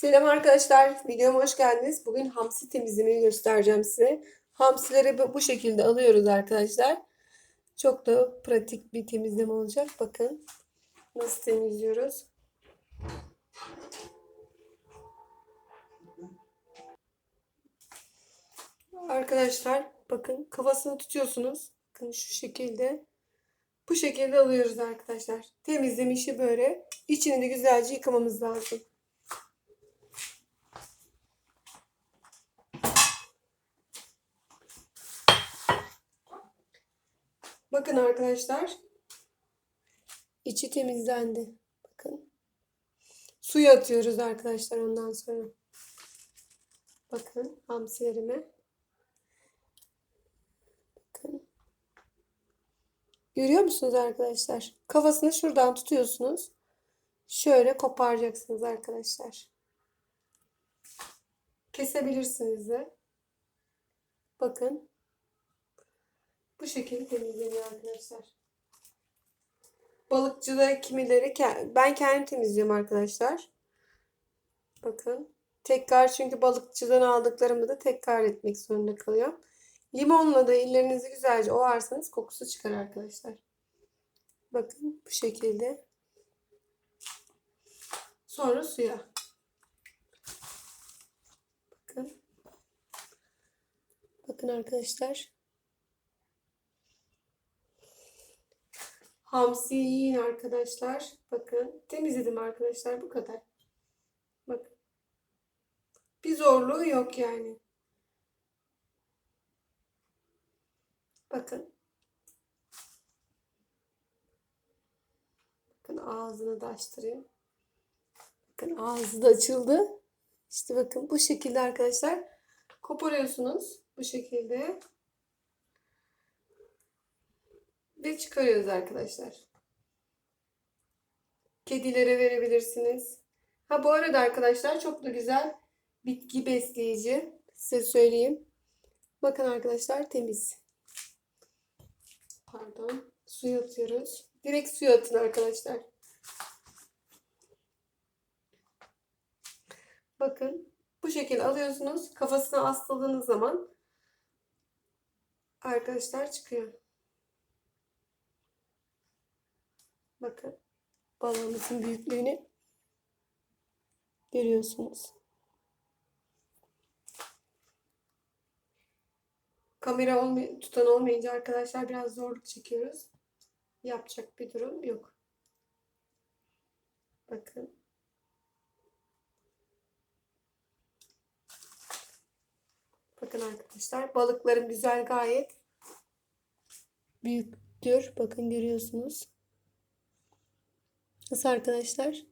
Selam arkadaşlar, videoma hoş geldiniz. Bugün hamsi temizlemeyi göstereceğim size. Hamsileri bu- şekilde alıyoruz arkadaşlar. Çok da pratik bir temizleme olacak. Bakın nasıl temizliyoruz. Arkadaşlar bakın kafasını tutuyorsunuz. Bakın şu şekilde. Bu şekilde alıyoruz arkadaşlar. Temizleme işi böyle. İçini de güzelce yıkamamız lazım. Bakın arkadaşlar. İçi temizlendi. Bakın. Suyu atıyoruz arkadaşlar ondan sonra. Bakın hamsilerime. Bakın. Görüyor musunuz arkadaşlar? Kafasını şuradan tutuyorsunuz. Şöyle koparacaksınız arkadaşlar. Kesebilirsiniz de. Bakın. Bu şekilde temizleniyor arkadaşlar. Balıkçıda kimileri ben kendim temizliyorum arkadaşlar. Bakın. Tekrar çünkü balıkçıdan aldıklarımı da tekrar etmek zorunda kalıyorum. Limonla da ellerinizi güzelce ovarsanız kokusu çıkar arkadaşlar. Bakın bu şekilde. Sonra suya. Bakın. Bakın arkadaşlar. Hamsi yiyin arkadaşlar. Bakın temizledim arkadaşlar bu kadar. Bakın. Bir zorluğu yok yani. Bakın. Bakın ağzını da açtırayım. Bakın ağzı da açıldı. İşte bakın bu şekilde arkadaşlar koparıyorsunuz. Bu şekilde. Ve çıkarıyoruz arkadaşlar. Kedilere verebilirsiniz. Ha bu arada arkadaşlar çok da güzel bitki besleyici. Size söyleyeyim. Bakın arkadaşlar temiz. Pardon. Suya atıyoruz. Direkt suya atın arkadaşlar. Bakın bu şekilde alıyorsunuz. Kafasına asladığınız zaman arkadaşlar çıkıyor. Bakın balığımızın büyüklüğünü görüyorsunuz. Kamera olmay tutan olmayınca arkadaşlar biraz zorluk çekiyoruz. Yapacak bir durum yok. Bakın. Bakın arkadaşlar balıkların güzel gayet büyüktür. Bakın görüyorsunuz. Nasıl arkadaşlar?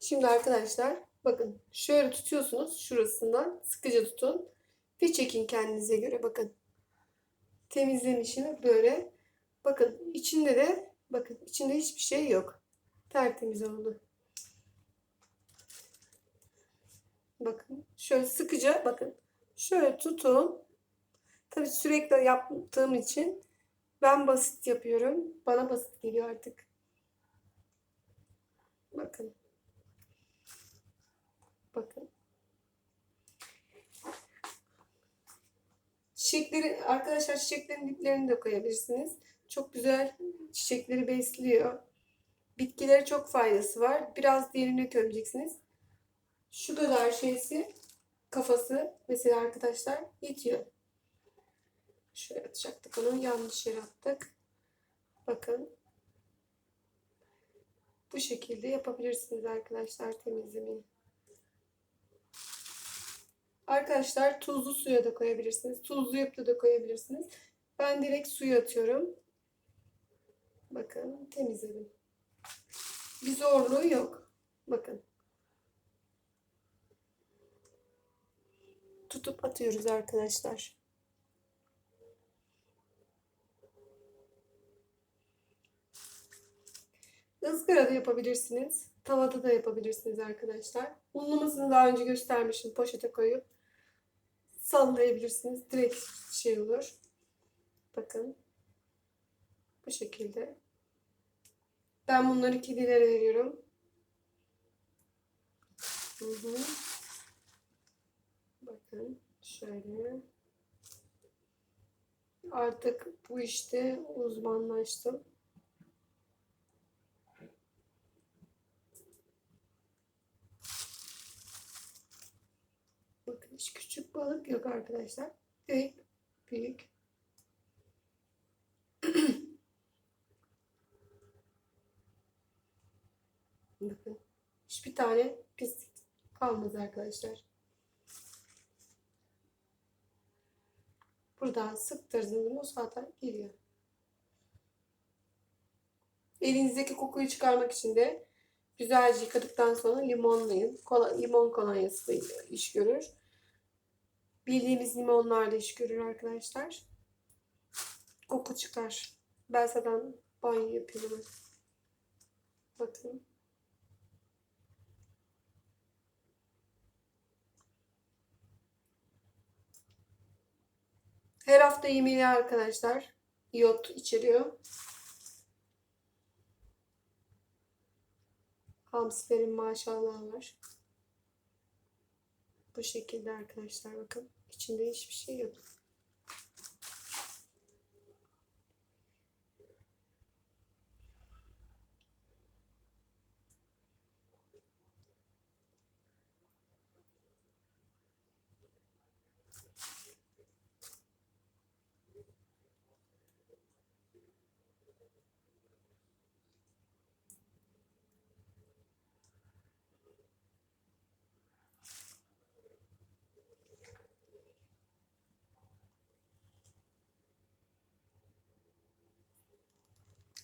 Şimdi arkadaşlar bakın şöyle tutuyorsunuz şurasından sıkıca tutun ve çekin kendinize göre bakın. Temizlenişini böyle bakın içinde de bakın içinde hiçbir şey yok. Tertemiz oldu. Bakın şöyle sıkıca bakın şöyle tutun. Tabii sürekli yaptığım için ben basit yapıyorum. Bana basit geliyor artık. Bakın. Bakın. Çiçekleri arkadaşlar çiçeklerin diplerini de koyabilirsiniz. Çok güzel çiçekleri besliyor. Bitkilere çok faydası var. Biraz derine gömeceksiniz. Şu kadar şeysi kafası mesela arkadaşlar yetiyor. Şöyle atacaktık onu. Yanlış yere attık. Bakın. Bu şekilde yapabilirsiniz arkadaşlar temizlemeyi. Arkadaşlar tuzlu suya da koyabilirsiniz. Tuzlu yapıda da koyabilirsiniz. Ben direkt suya atıyorum. Bakın temizledim. Bir zorluğu yok. Bakın. Tutup atıyoruz arkadaşlar. Izgarada yapabilirsiniz. Tavada da yapabilirsiniz arkadaşlar. Unlamasını daha önce göstermişim. Poşete koyup sallayabilirsiniz. Direkt şey olur. Bakın. Bu şekilde. Ben bunları kedilere veriyorum. Hı hı. Bakın şöyle. Artık bu işte uzmanlaştım. Bakın hiç küçük balık yok arkadaşlar. Direkt büyük. Bakın hiçbir tane pislik kalmadı arkadaşlar. Buradan sıktırdığım o zaten geliyor. Elinizdeki kokuyu çıkarmak için de güzelce yıkadıktan sonra limonlayın. Kola, limon kolonyası da iş görür. Bildiğimiz limonlar da iş görür arkadaşlar. Koku çıkar. Ben zaten banyo yapıyorum. Bakın. Her hafta yemeği arkadaşlar. İyot içeriyor. Hamsilerin maşallah var. Bu şekilde arkadaşlar bakın. İçinde hiçbir şey yok.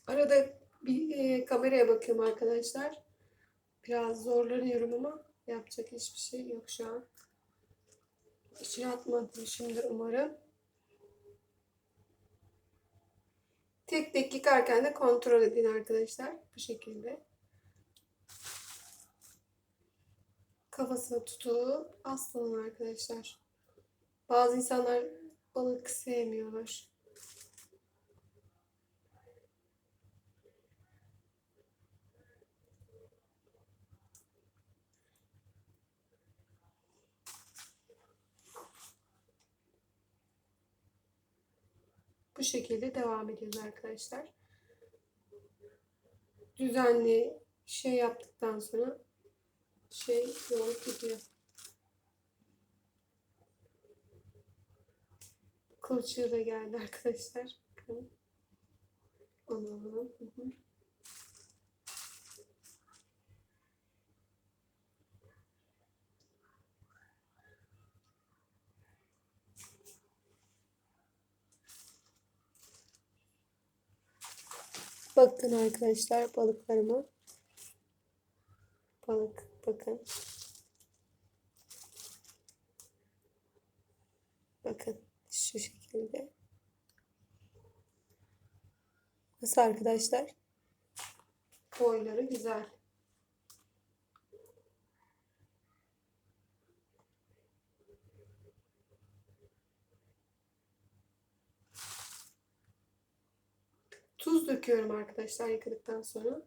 Arada bir e, kameraya bakıyorum arkadaşlar. Biraz zorlanıyorum ama yapacak hiçbir şey yok şu an. İçine atmamışımdır umarım. Tek tek yıkarken de kontrol edin arkadaşlar. Bu şekilde. Kafasına tutup aslanın arkadaşlar. Bazı insanlar balık sevmiyorlar. Bu şekilde devam ediyoruz arkadaşlar. Düzenli şey yaptıktan sonra şey yol gidiyor. Kılçığı da geldi arkadaşlar. Onu alalım. Hı hı. Bakın arkadaşlar balıklarıma. Balık bakın. Bakın şu şekilde. Nasıl arkadaşlar? Boyları güzel. Döküyorum arkadaşlar yıkadıktan sonra.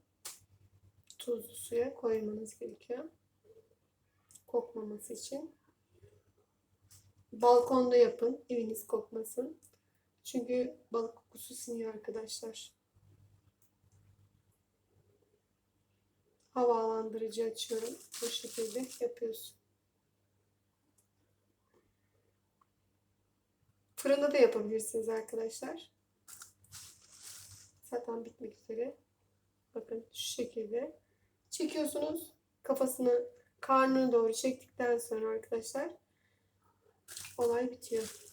Tuzlu suya koymanız gerekiyor. Kokmaması için. Balkonda yapın. Eviniz kokmasın. Çünkü balık kokusu siniyor arkadaşlar. Havalandırıcı açıyorum. Bu şekilde yapıyorsun. Fırında da yapabilirsiniz arkadaşlar. Zaten bitmek üzere. Bakın şu şekilde. Çekiyorsunuz. Kafasını karnına doğru çektikten sonra arkadaşlar olay bitiyor.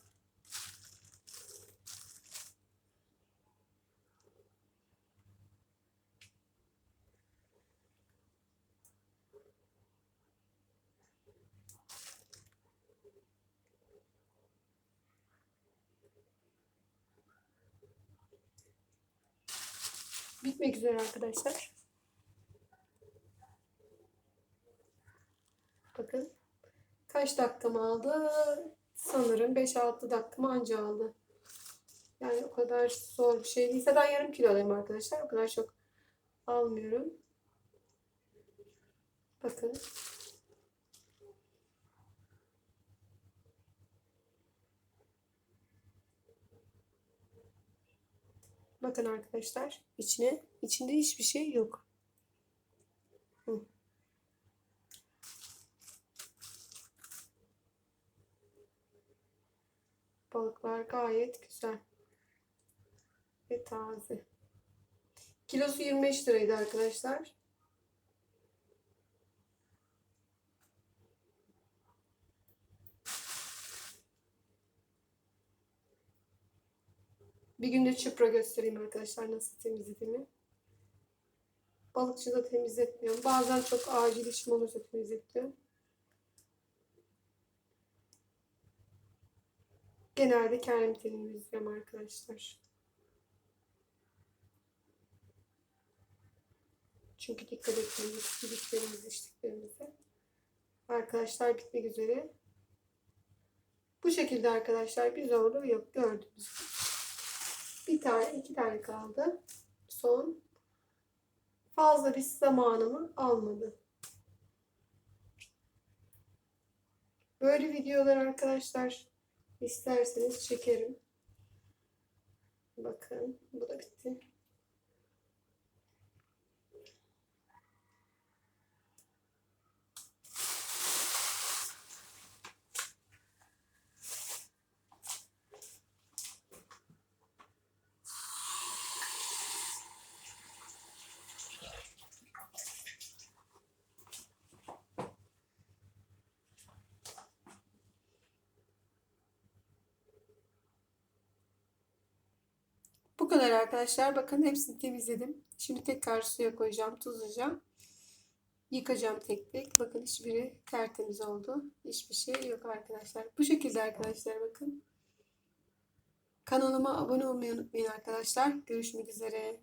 Bitmek üzere arkadaşlar. Bakın kaç dakikamı aldı? Sanırım 5-6 dakikamı anca aldı. Yani o kadar zor bir şey değil. Yarım kilodayım arkadaşlar. O kadar çok almıyorum. Bakın. Bakın arkadaşlar içine içinde hiçbir şey yok. Balıklar gayet güzel ve taze. Kilosu 25 liraydı arkadaşlar. Bir günde çupra göstereyim arkadaşlar nasıl temizlediğimi. Balıkçıda temizletmiyorum. Bazen çok acil işim olursa temizletiyorum. Genelde kendim temizliyorum arkadaşlar. Çünkü dikkat etmeliyiz yediklerimize, içtiklerimize. Arkadaşlar bitmek üzere. Bu şekilde arkadaşlar bir zorluğu yok gördüğünüz gibi. Bir tane, iki tane kaldı. Son. Fazla bir zamanımı almadı. Böyle videolar arkadaşlar isterseniz çekerim. Bakın bu da bitti. Bu kadar arkadaşlar. Bakın hepsini temizledim. Şimdi tekrar suya koyacağım, tuzlayacağım. Yıkacağım tek tek. Bakın hiçbiri tertemiz oldu. Hiçbir şey yok arkadaşlar. Bu şekilde arkadaşlar bakın. Kanalıma abone olmayı unutmayın arkadaşlar. Görüşmek üzere.